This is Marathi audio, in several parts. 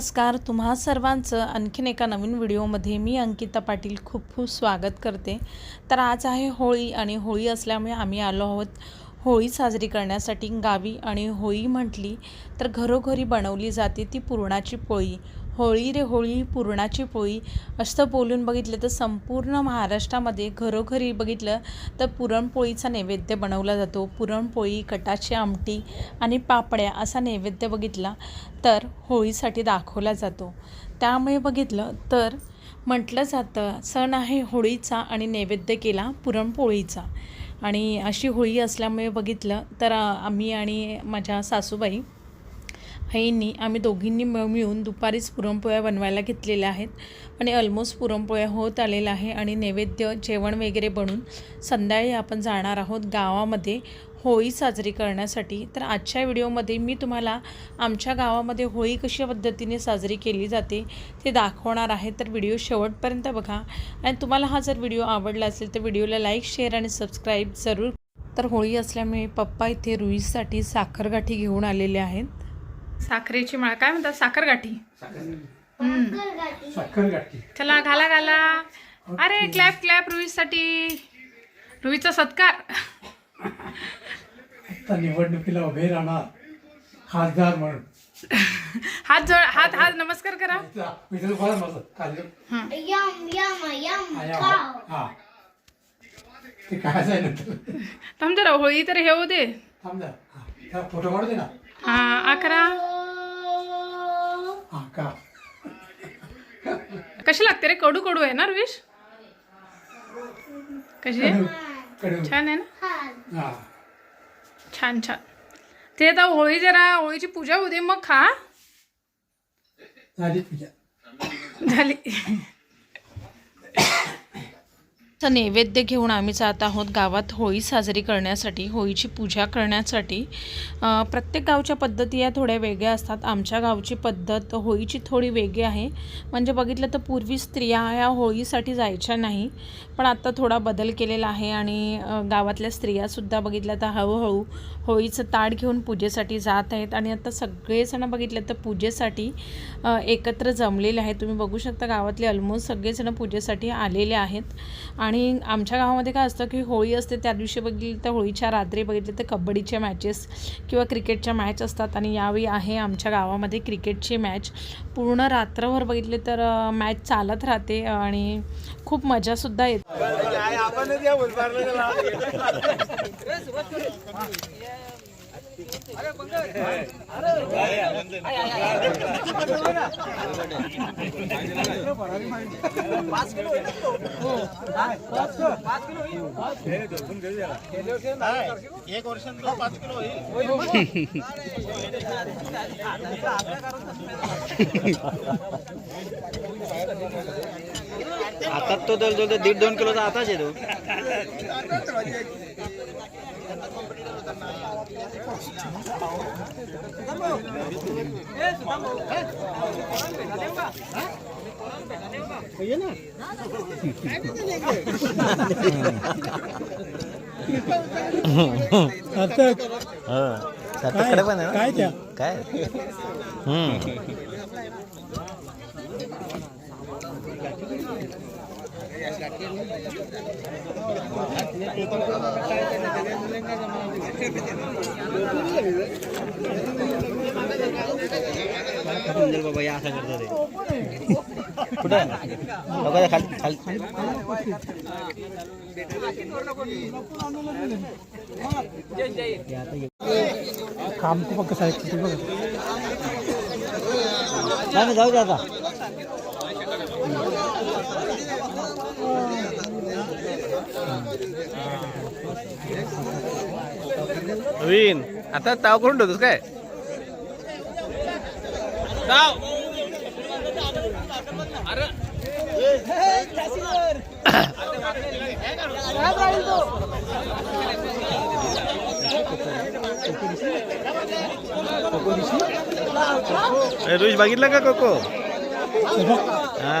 नमस्कार. तुम्हा सर्वांचं आणखीन एका नवीन व्हिडिओमध्ये मी अंकिता पाटील खूप खूप स्वागत करते. तर आज आहे होळी आणि होळी असल्यामुळे आम्ही आलो आहोत होळी साजरी करण्यासाठी गावी आणि होळी म्हटली तर घरोघरी बनवली जाते ती पुरणाची पोळी. होळी रे होळी पुरणाची पोळी असं बोलून बघितलं तर संपूर्ण महाराष्ट्रामध्ये घरोघरी बघितलं तर पुरणपोळीचा नैवेद्य बनवला जातो. पुरणपोळी कटाची आमटी आणि पापड्या असा नैवेद्य बघितला तर होळीसाठी दाखवला जातो. त्यामुळे बघितलं तर म्हटलं जातं सण आहे होळीचा आणि नैवेद्य केला पुरणपोळीचा. आणि अशी होळी असल्यामुळे बघितलं तर आम्ही आणि माझ्या सासूबाई आईंनी आम्ही दोघींनी मिळून दुपारीच पुरणपोळ्या बनवायला घेतलेल्या आहेत. आणि ऑलमोस्ट पुरणपोळ्या होत आलेल्या आहे आणि नैवेद्य जेवण वगैरे बनून संध्याकाळी आपण जाणार आहोत गावामध्ये होळी साजरी करण्यासाठी. तर आजच्या व्हिडिओमध्ये मी तुम्हाला आमच्या गावामध्ये होळी कशा पद्धतीने साजरी केली जाते ते दाखवणार आहे. तर व्हिडिओ शेवटपर्यंत बघा. आणि तुम्हाला हा जर व्हिडिओ आवडला असेल तर व्हिडिओला लाईक शेअर आणि सबस्क्राईब जरूर. तर होळी असल्यामुळे पप्पा इथे रुईसाठी साखरगाठी घेऊन आलेले आहेत. साखरेची माळ. काय म्हणतात? साखरगाठी. साखर गाठी चला घाला घाला. अरे क्लॅप क्लॅप रुईसाठी. रुईचा सत्कार. आता निवडणुकीला उभे राहणार खासदार म्हणून. हात जोड हात हात नमस्कार करा. हा. ते काय आहे नंतर थांब जरा होळी तर हे होऊ दे. थांब फोटो काढू दे ना. हा अकरा. का? कशी लागते रे? कडू कडू आहे ना रुईश कशी आहे? कडू छान आहे ना? हा. छान छान. ते आता होळी जरा होळीची पूजा होऊ दे मग खा झाली तुझ्या झाली. नैवेद्य घेऊन आम्ही जात आहोत गावात होळी साजरी करण्यासाठी होळीची पूजा करण्यासाठी. प्रत्येक गावच्या पद्धती या थोड्या वेगळ्या असतात. आमच्या गावची पद्धत होळीची थोडी वेगळी आहे. म्हणजे बघितलं तर पूर्वी स्त्रिया ह्या होळीसाठी जायच्या नाही. पण आत्ता थोडा बदल केलेला आहे आणि गावातल्या स्त्रियासुद्धा बघितलं तर हळूहळू होळीचं ताट घेऊन पूजेसाठी जात आहेत. आणि आता सगळेजण बघितलं तर पूजेसाठी एकत्र जमलेले आहेत. तुम्ही बघू शकता गावातले ऑलमोस्ट सगळेजण पूजेसाठी आलेले आहेत. आणि आमच्या गावामध्ये काय असतं की होळी असते त्या दिवशी बघितलं तर होळीच्या रात्री बघितलं तर कबड्डीच्या मॅचेस किंवा क्रिकेटच्या मॅच असतात आणि यावेळी आहे आमच्या गावामध्ये क्रिकेटची मॅच पूर्ण रात्रभर बघितले तर मॅच चालत राहते आणि खूप मजासुद्धा येते. आता तो दर दीड दोन किलोचा आताच येतो. तो कडे पण आहे काय त्या काय हम्म समजेल बाबा या असं करतो ते कुठं लोकांच्या खाली खाली. काम खूप कसं आहे किती नाही जाऊ दे आता नवीन. आता ताव करून ठेवतोस काय? ताव. अरे. रुश बघितलं का कोको? हा.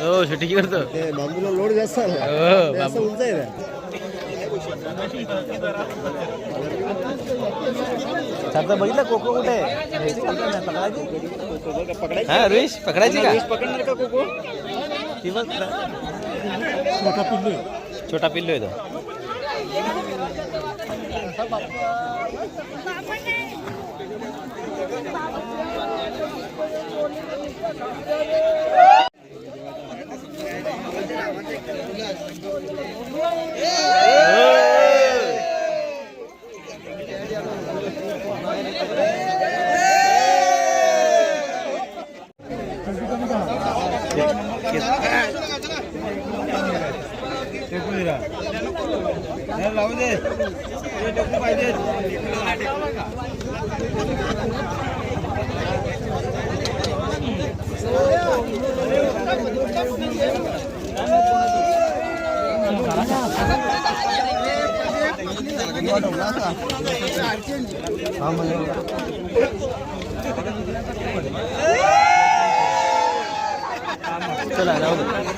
हो शूटिंग करतो. ते बांबूला लोड जास्त हो उंच आहे बघितलं कोको कुठे हा रुईश पकडायची का? पकडणार का कोको? ती बघ. मोठा पिल्लू छोटा पिल्लू आहे तो. Yeah! लावू दे पाहिजे चला जाऊ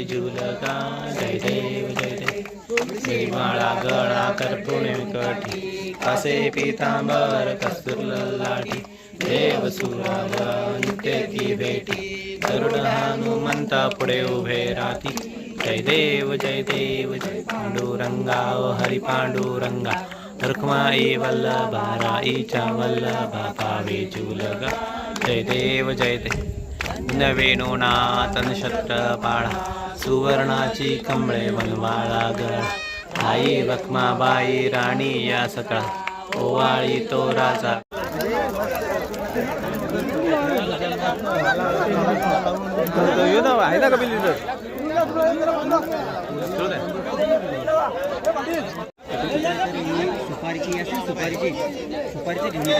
झुलका जय देव जय देव श्रीमाळा कठी असे पितांबर कस्तुर लाठी देव सुरावा नित्य भेटी गरुड हनुमंता पुढे उभे राहती जय देव जय देव जय पांडुरंगा ओ हरी पांडुरंगा। रुक्माई वल्लभा राईच्या वल्लभा पावे चुलगा। जय देव जय देव नवेनो नातन पाळा सुवर्णाची कमळे वनवाळा गळा। आई बकमाबाई राणी या सकळा ओवाळी तो राजा। आहे ना कपिल सुपारीची असेल सुपारीची सुपारीची घेऊन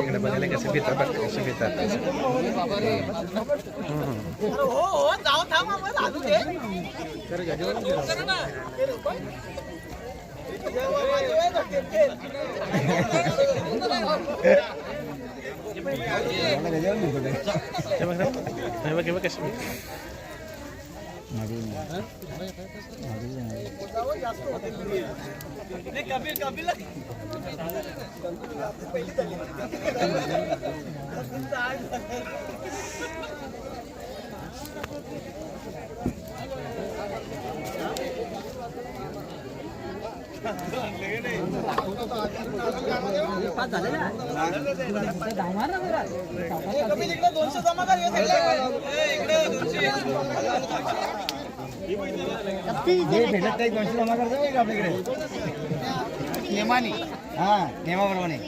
इकडे बघायला कसं पितात बघ कसं पितात हे बघ दोनशे जमा कर इकडे दोनशे भेटत काही दोनशे जमा करता का आपल्याकडे. नेमाने. हा नेमाप्रमाणे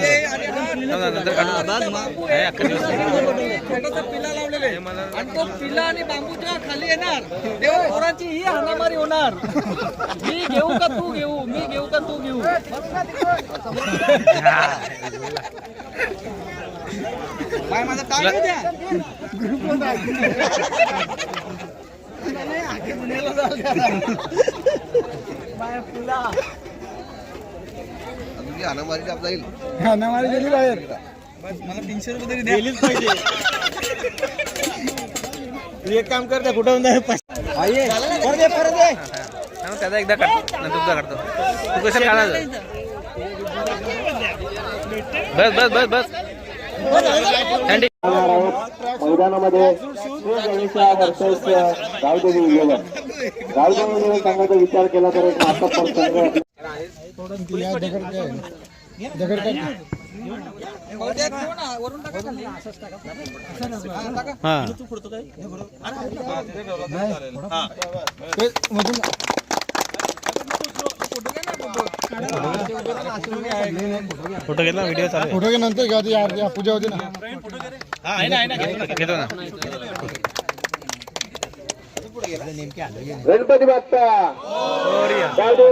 नंतर काढू अख्खा दिवस आणि तो पिला आणि बांबूच्या खाली येणार तेव्हा पोरांची ही हाणामारी होणार मी घेऊ का तू घेऊ मी घेऊ का तू घेऊ काय माझा टाळ द्या. हाणामारी गेली बाहेर मला तीनशे रुपये तरी द्यायलीच पाहिजे. तू एक काम कर त्या कुठं परत दे परत दे त्याचा एकदा काढतो. नंतर तुझा काढतो. तू कसं खाणार बस बस बस बस. थंडी मैदानामध्ये गावदेवी गावदेवी संघाचा विचार केला तर एक मातब्बर संघ हो, द्या, ठेवा ना, वरून टाका खाली. हा ते मधून फोटो घेतला व्हिडिओ चालू फोटो घे नंतर घ्या ती यार पूजा होती ना. आहे. घेतो ना गणपती बाप्पा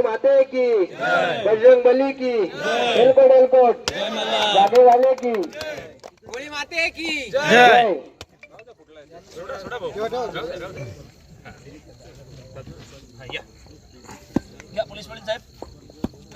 माते की बजरंग बली की एलकोट एलकोट जागे झाले की. होळी माते की. जय.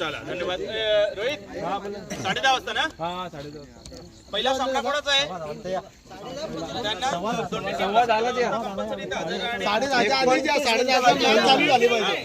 चला धन्यवाद. रोहित साडे दहा वाजता ना? पहिला सामना कोणाचा आहे? त्यांना दोन्ही team compulsory इथं हजर राहणे. साडे दहाच्या आधी ज्या साडे दहाच्या चालू झाली पाहिजे.